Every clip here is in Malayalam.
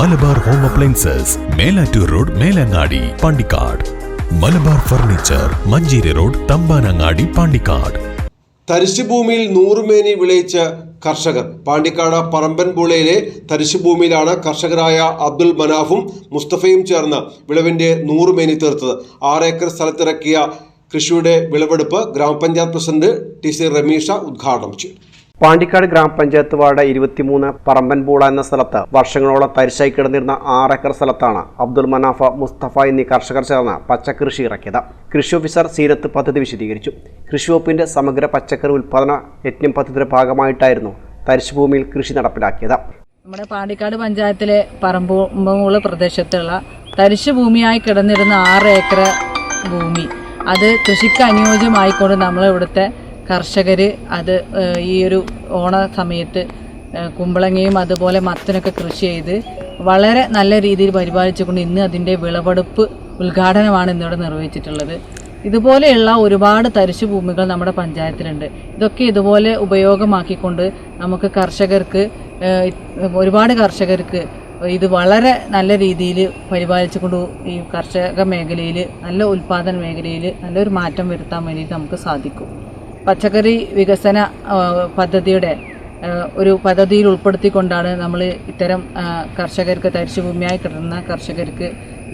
Malabar home appliances Melattur road Melangadi Pandikkad. Malabar furniture Manjeri road Thampanangadi Pandikkad. തരിശുഭൂമിയിൽ നൂറുമേനി വിളയിച്ച കർഷകർ. പാണ്ടിക്കാട് പറമ്പൻപുളയിലെ തരിശുഭൂമിയിലാണ് കർഷകരായ അബ്ദുൽ മനാഫും മുസ്തഫയും ചേർന്ന് വിളവിന്റെ നൂറുമേനി തീർത്തത്. ആറേക്കർ സ്ഥലത്തിറക്കിയ കൃഷിയുടെ വിളവെടുപ്പ് ഗ്രാമപഞ്ചായത്ത് പ്രസിഡന്റ് ടി സി ഉദ്ഘാടനം ചെയ്തു. പാണ്ടിക്കാട് ഗ്രാമപഞ്ചായത്ത് വാർഡ് ഇരുപത്തിമൂന്ന് പറമ്പൻപൂള എന്ന സ്ഥലത്ത് വർഷങ്ങളോളം തരിശായി കിടന്നിരുന്ന ആറേക്കർ സ്ഥലത്താണ് അബ്ദുൾ മനാഫ മുസ്തഫ എന്നീ കർഷകർ ചേർന്ന് പച്ചക്കൃഷി ഇറക്കിയത്. കൃഷി ഓഫീസർ സീരത്ത് പദ്ധതി വിശദീകരിച്ചു. കൃഷി വകുപ്പിന്റെ സമഗ്ര പച്ചക്കറി ഉൽപ്പാദന യജ്ഞം പദ്ധതിയുടെ ഭാഗമായിട്ടായിരുന്നു തരിശുഭൂമിയിൽ കൃഷി നടപ്പിലാക്കിയത്. നമ്മുടെ പാണ്ടിക്കാട് പഞ്ചായത്തിലെ പറമ്പൂള പ്രദേശത്തുള്ള തരിശു ഭൂമിയായി കിടന്നിരുന്ന ആറ് ഏക്കർ ഭൂമി. അത് കൃഷിക്ക് അനുയോജ്യമായിക്കൊണ്ട് നമ്മൾ ഇവിടുത്തെ കർഷകർ അത് ഈ ഒരു ഓണ സമയത്ത് കുമ്പളങ്ങയും അതുപോലെ മത്തനൊക്കെ കൃഷി ചെയ്ത് വളരെ നല്ല രീതിയിൽ പരിപാലിച്ചുകൊണ്ട് ഇന്ന് അതിന്റെ വിളവെടുപ്പ് ഉദ്ഘാടനമാണ് ഇന്നിവിടെ നിർവഹിച്ചിട്ടുള്ളത്. ഇതുപോലെയുള്ള ഒരുപാട് തരിശു ഭൂമികൾ നമ്മുടെ പഞ്ചായത്തിലുണ്ട്. ഇതൊക്കെ ഇതുപോലെ ഉപയോഗമാക്കിക്കൊണ്ട് നമുക്ക് കർഷകർക്ക് ഒരുപാട് കർഷകർക്ക് ഇത് വളരെ നല്ല രീതിയിൽ പരിപാലിച്ചുകൊണ്ട് ഈ കർഷക മേഖലയിൽ നല്ല ഉൽപ്പാദന മേഖലയിൽ നല്ലൊരു മാറ്റം വരുത്താൻ വേണ്ടിയിട്ട് നമുക്ക് സാധിക്കും. പച്ചക്കറി വികസന പദ്ധതിയുടെ ഒരു പദ്ധതിയിൽ ഉൾപ്പെടുത്തിക്കൊണ്ടാണ് നമ്മൾ ഇത്തരം കർഷകർക്ക് തരിശുഭൂമിയായി കിടന്ന കർഷകർക്ക്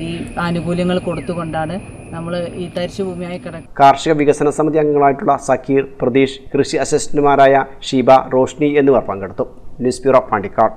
ഈ ആനുകൂല്യങ്ങൾ കൊടുത്തുകൊണ്ടാണ് നമ്മൾ ഈ തരിശുഭൂമിയായി കിട കാർഷിക വികസന സമിതി അംഗങ്ങളായിട്ടുള്ള സക്കീർ പ്രതീഷ് കൃഷി അസിസ്റ്റന്റുമാരായ ഷീബ റോഷ്നി എന്നിവർ പങ്കെടുത്തു. News bureau Pandikkad.